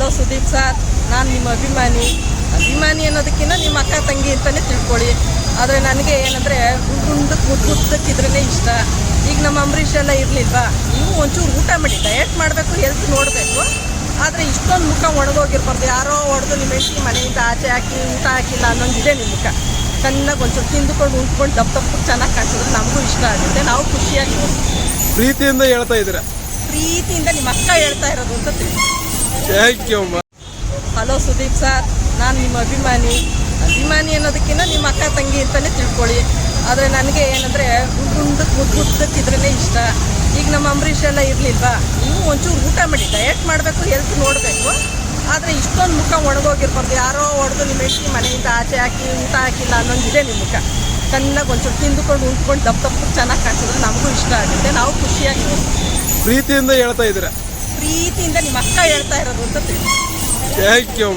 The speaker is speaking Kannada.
ಹಲೋ ಸುದೀಪ್ ಸರ್ ನಾನು ನಿಮ್ಮ ಅಭಿಮಾನಿ. ಅಭಿಮಾನಿ ಅನ್ನೋದಕ್ಕಿಂತ ನಿಮ್ಮ ಅಕ್ಕ ತಂಗಿ ಅಂತಲೇ ತಿಳ್ಕೊಳ್ಳಿ. ಆದರೆ ನನಗೆ ಏನಂದರೆ ಗುಂಡಕ್ಕೆ ಗುದ್ದಕ್ಕಿದ್ರೇ ಇಷ್ಟ. ಈಗ ನಮ್ಮ ಅಂಬರೀಷ್ ಎಲ್ಲ ಇರಲಿಲ್ವಾ? ನೀವು ಒಂಚೂರು ಊಟ ಮಾಡಿ ಡಯಟ್ ಮಾಡಬೇಕು ಹೆಲ್ತ್ ನೋಡಬೇಕು. ಆದರೆ ಇಷ್ಟೊಂದು ಮುಖ ಒಣಗೋಗಿರ್ಬಾರ್ದು. ಯಾರೋ ಹೊಡೆದು ನಿಮ್ಮ ಹೆಂಡತಿ ಮನೆಯಿಂದ ಆಚೆ ಹಾಕಿ ಊಟ ಹಾಕಿಲ್ಲ ಅನ್ನೋಂಗಿದೆ ನಿಮ್ಮ ಮುಖ. ಚೆನ್ನಾಗಿ ಒಂಚೂರು ತಿಂದುಕೊಂಡು ಉಂಟ್ಕೊಂಡು ದಪ್ಪ ತಪ್ಪು ಚೆನ್ನಾಗಿ ಕಾಣಿಸಿದ್ರೆ ನಮಗೂ ಇಷ್ಟ ಆಗುತ್ತೆ. ನಾವು ಖುಷಿಯಾಗಿ ಪ್ರೀತಿಯಿಂದ ಹೇಳ್ತಾ ಇದ್ದೀರಾ? ಪ್ರೀತಿಯಿಂದ ನಿಮ್ಮ ಅಕ್ಕ ಹೇಳ್ತಾ ಇರೋದು ಅಂತ ತಿಳಿ ಥ್ಯಾಂಕ್ ಯು ಅಮ್ಮ ಹಲೋ ಸುದೀಪ್ ಸರ್ ನಾನು ನಿಮ್ಮ ಅಭಿಮಾನಿ. ಅಭಿಮಾನಿ ಅನ್ನೋದಕ್ಕಿಂತ ನಿಮ್ಮ ಅಕ್ಕ ತಂಗಿ ಅಂತಲೇ ತಿಳ್ಕೊಳ್ಳಿ. ಆದರೆ ನನಗೆ ಏನಂದರೆ ಗುಂಡಕ್ಕೆ ಮುದ್ದುದ್ದಕ್ಕಿದ್ರೇ ಇಷ್ಟ. ಈಗ ನಮ್ಮ ಅಂಬರೀಷ್ ಎಲ್ಲ ಇರಲಿಲ್ವಾ? ನೀವು ಒಂಚೂರು ಊಟ ಮಾಡಿ ಡಯಟ್ ಮಾಡಬೇಕು ಹೆಲ್ತ್ ನೋಡಬೇಕು. ಆದರೆ ಇಷ್ಟೊಂದು ಮುಖ ಒಣಗೋಗಿರ್ಬಾರ್ದು. ಯಾರೋ ಹೊಡೆದು ನಿಮ್ಮ ಹೆಂಡತಿ ಮನೆಯಿಂದ ಆಚೆ ಹಾಕಿ ಊಟ ಹಾಕಿಲ್ಲ ಅನ್ನೋಂಗಿದೆ ನಿಮ್ಮ ಮುಖ. ಚೆನ್ನಾಗಿ ಒಂಚೂರು ತಿಂದುಕೊಂಡು ಉಂಟ್ಕೊಂಡು ದಪ್ಪ ದಪ್ಪ ಚೆನ್ನಾಗಿ ಕಾಣಿಸಿದ್ರೆ ನಮಗೂ ಇಷ್ಟ ಆಗುತ್ತೆ. ನಾವು ಖುಷಿಯಾಗಿ ಪ್ರೀತಿಯಿಂದ ಹೇಳ್ತಾ ಇದ್ದೀರಾ? ಪ್ರೀತಿಯಿಂದ ನಿಮ್ಮ ಅಕ್ಕ ಹೇಳ್ತಾ ಇರೋದು ಅಂತ ತಿಳಿ ಥ್ಯಾಂಕ್ ಯು